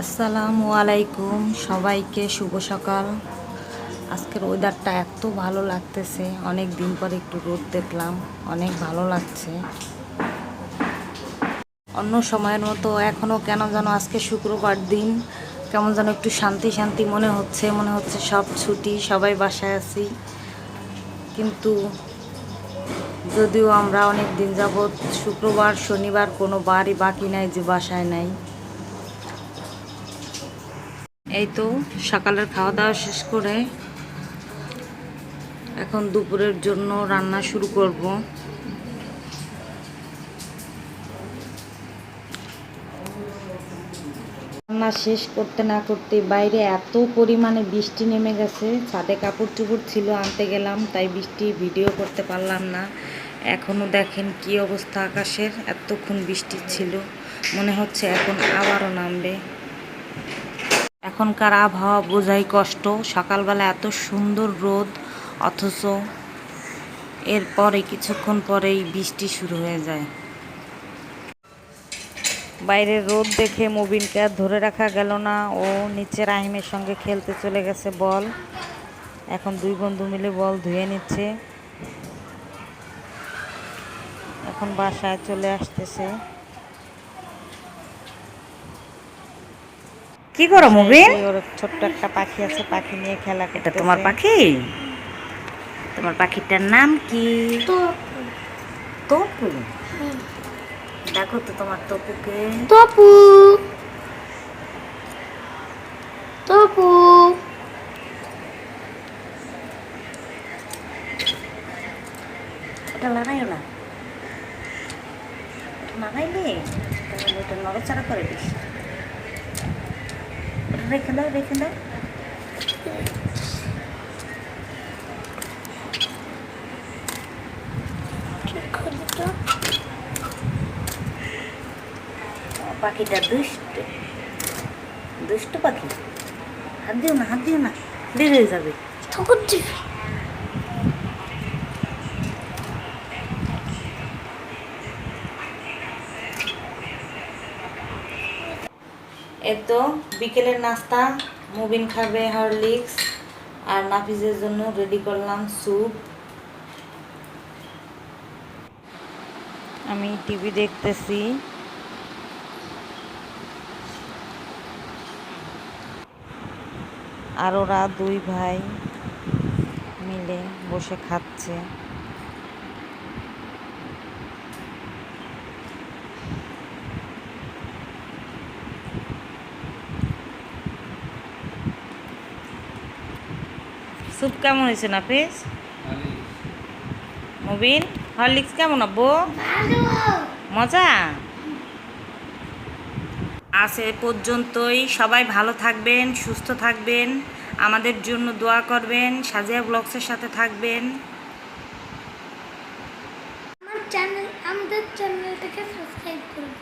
আসসালামু আলাইকুম সবাইকে, শুভ সকাল। আজকের ওয়েদারটা এত ভালো লাগতেছে, অনেক দিন পর একটু রোদ দেখলাম, অনেক ভালো লাগছে। অন্য সময়ের মতো এখনও কেন যেন আজকে শুক্রবার দিন, কেমন যেন একটু শান্তি শান্তি মনে হচ্ছে মনে হচ্ছে সব ছুটি, সবাই বাসায় আছি। কিন্তু যদিও আমরা অনেক দিন যাবৎ শুক্রবার, শনিবার কোনো বারই বাকি নাই যে বাসায় নাই। এই তো সকালের খাওয়া দাওয়া শেষ করে এখন দুপুরের জন্য রান্না শুরু করব। রান্না শেষ করতে না করতে বাইরে এত পরিমাণে বৃষ্টি নেমে গেছে, ছাদে কাপড় চুপড় ছিল, আনতে গেলাম, তাই বৃষ্টি ভিডিও করতে পারলাম না। এখনও দেখেন কি অবস্থা আকাশের, এতক্ষণ বৃষ্টি ছিল, মনে হচ্ছে এখন আবারও নামবে। এখনকার আবহাওয়া বোঝাই কষ্ট। সকালবেলা এত সুন্দর রোদ, অথচ এরপরে কিছুক্ষণ পরেই বৃষ্টি শুরু হয়ে যায়। বাইরের রোদ দেখে মুবিনকে আর ধরে রাখা গেল না। ও নিচে রাহিমের সঙ্গে খেলতে চলে গেছে বল। এখন দুই বন্ধু মিলে বল ধুয়ে নিচ্ছে। এখন বাসায় চলে আসতেছে। কি করো মুবিন ওর ছোট্ট একটা পাখি আছে পাখি নিয়ে খেলা এটা তোমার পাখি? তোমার পাখিটার নাম কি? তপু। দেখো তো তোমার তপুকে। তপু। তপু। এটা লাগাইও না। লাগাইলে তাহলে এটা নড়াচড়া করে দিস। রেখে দাও রেখে দাও পাখিটা দুষ্ট। দুষ্ট পাখি। হাত দিও না হাত দিও না। বের হয়ে যাবে। ঠকুর দিবি এই তো বিকেলের নাস্তা, মুবিন খাবে হরলিক্স, আর নাফিজের জন্য রেডি করলাম স্যুপ। আমি টিভি দেখতেছি। আর ওরা দুই ভাই মিলে বসে খাচ্ছে। স্যুপ কেমন হয়েছে নাফিস? মুবিন হরলিক্স কেমন আব্বু? মজা? আজ এ পর্যন্তই। সবাই ভালো থাকবেন সুস্থ থাকবেন। আমাদের জন্য দোয়া করবেন সাজিয়া ব্লগসের সাথে থাকবেন। আমার চ্যানেল আমাদের চ্যানেলটাকে সাবস্ক্রাইব করুন